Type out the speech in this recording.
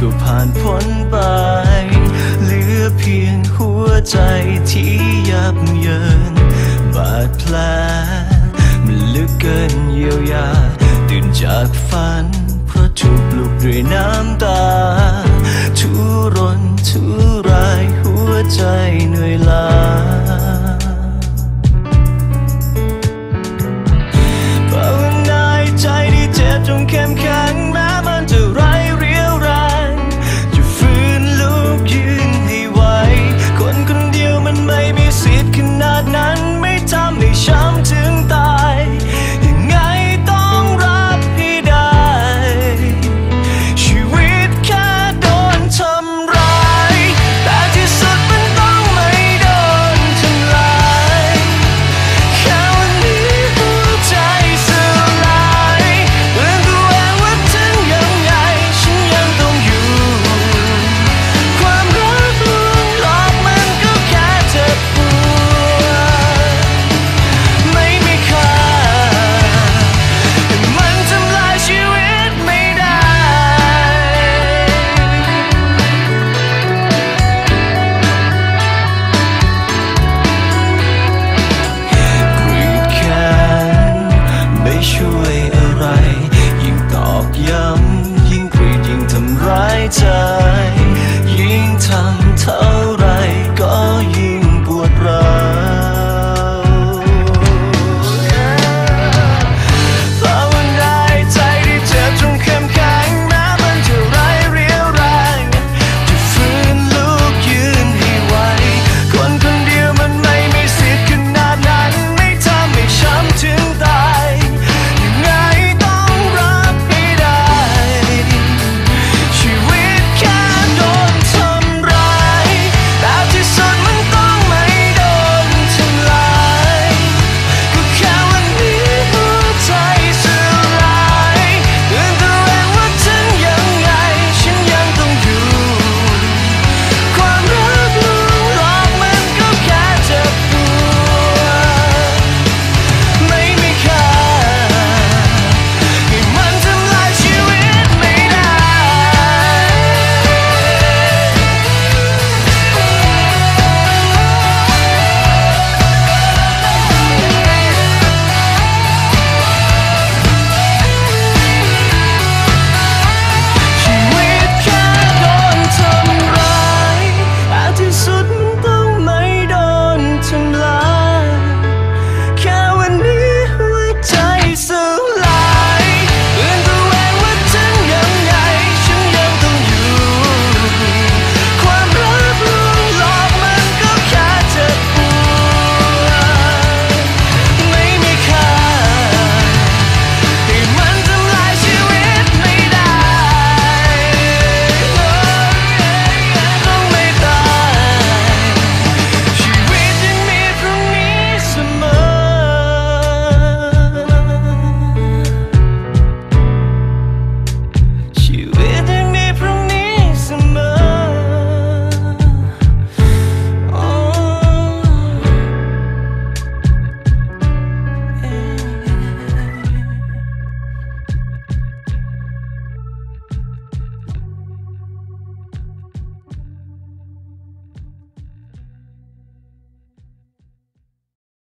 ก็ผ่านพ้นไป เหลือเพียงหัวใจที่ยับเยิน บาดแผลมันลึกเกินเยียวยา ตื่นจากฝัน เพราะถูกปลุกด้วยน้ Oh.